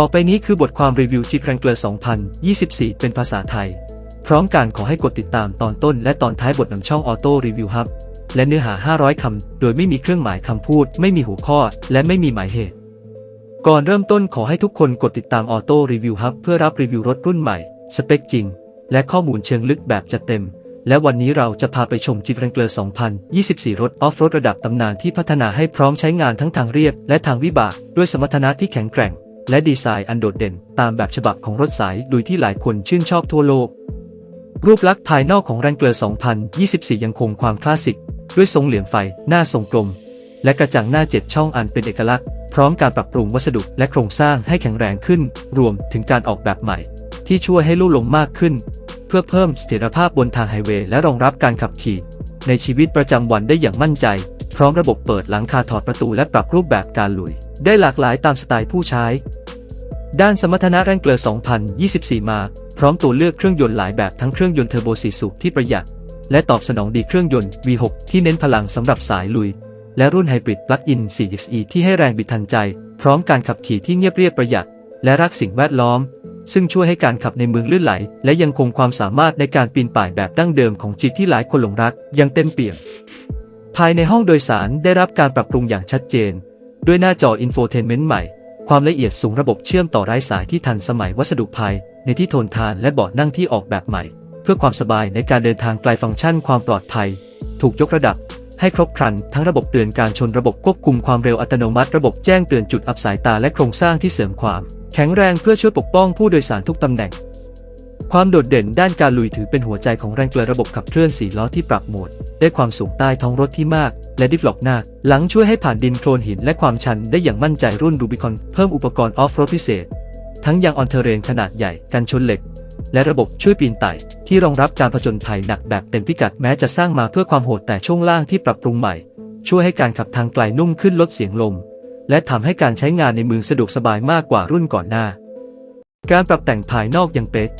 ต่อไปนี้คือบทความรีวิว Jeep Wrangler 2024 เป็นภาษาไทย พร้อมการขอให้กดติดตามตอนต้นและตอนท้ายบทนำช่อง Auto Review Hub และเนื้อหา 500 คำ โดยไม่มีเครื่องหมายคำพูด ไม่มีหัวข้อ และไม่มีหมายเหตุ ก่อนเริ่มต้นขอให้ทุกคนกดติดตาม Auto Review Hub เพื่อรับรีวิวรถรุ่นใหม่ สเปคจริง และข้อมูลเชิงลึกแบบจัดเต็ม และวันนี้เราจะพาไปชม Jeep Wrangler 2024 รถออฟโรดระดับตำนานที่พัฒนาให้พร้อมใช้งานทั้งทางเรียบ และทางวิบาก ด้วยสมรรถนะที่แข็งแกร่ง และดีไซน์อันโดดเด่นตามแบบฉบับของรถสายลุยที่หลายคนชื่นชอบทั่วโลก รูปลักษณ์ภายนอกของ Wrangler 2024 ยังคงความคลาสสิก ด้วยทรงเหลี่ยมไฟ หน้าทรงกลม และกระจังหน้าเจ็ดช่องอันเป็นเอกลักษณ์ พร้อมการปรับปรุงวัสดุและโครงสร้างให้แข็งแรงขึ้น รวมถึงการออกแบบใหม่ ที่ช่วยให้ลู่ลมมากขึ้น เพื่อเพิ่มเสถียรภาพบนทางไฮเวย์และรองรับการขับขี่ ในชีวิตประจำวันได้อย่างมั่นใจ พร้อมระบบเปิดหลังคาถอดประตูและปรับรูปแบบการลุย ได้หลากหลายตามสไตล์ผู้ใช้ ด้านสมรรถนะแรงเกลือ2024 มา พร้อมตัวเลือกเครื่องยนต์หลายแบบทั้งเครื่องยนต์เทอร์โบ4สูบที่ประหยัด และตอบสนองดีเครื่องยนต์ V6 ที่เน้นพลังสำหรับสายลุย และรุ่นไฮบริดปลั๊กอิน 4XE ที่ให้แรงบิดทันใจ พร้อมการขับขี่ที่เงียบเรียบประหยัด และรักสิ่งแวดล้อม ซึ่งช่วยให้การขับในเมืองลื่นไหล และยังคงความสามารถในการปีนป่ายแบบดั้งเดิมของจีที่หลายคนหลงรักยังเต็มเปี่ยม ภายในห้องโดยสารได้รับการปรับปรุงอย่างชัดเจน ด้วยหน้าจออินโฟเทนเมนต์ใหม่ ความละเอียดสูงระบบเชื่อมต่อไร้สายที่ทันสมัยวัสดุภายในที่ทนทานและเบาะนั่งที่ออกแบบใหม่ เพื่อความสบายในการเดินทางไกลฟังก์ชันความปลอดภัย ถูกยกระดับ ให้ครบครัน ทั้งระบบเตือนการชนระบบควบคุมความเร็วอัตโนมัติ ระบบแจ้งเตือนจุดอับสายตาและโครงสร้างที่เสริมความ แข็งแรงเพื่อช่วยปกป้องผู้โดยสารทุกตำแหน่ง ความโดดเด่นด้านการลุยถือเป็นหัวใจของแรงเกลือระบบขับเคลื่อน4ล้อที่ปรับโหมด ได้ความสูงใต้ท้องรถที่มาก และดิฟล็อกหน้า หลังช่วยให้ผ่านดินโคลนหินและความชันได้อย่างมั่นใจรุ่นรูบิคอนเพิ่มอุปกรณ์ออฟโรดพิเศษ ทั้งยางออนเทเรนขนาดใหญ่กันชนเหล็ก และระบบช่วยปีนไต่ ที่รองรับการผจญภัยหนักแบบเต็มพิกัดแม้จะสร้างมาเพื่อความโหดแต่ช่วงล่างที่ปรับปรุงใหม่ ช่วยให้การขับทางไกลนุ่มขึ้นลดเสียงลม และทำให้การใช้งานในเมืองสะดวกสบายมากกว่ารุ่นก่อนหน้า การปรับแต่งภายนอกยังเป๊ะ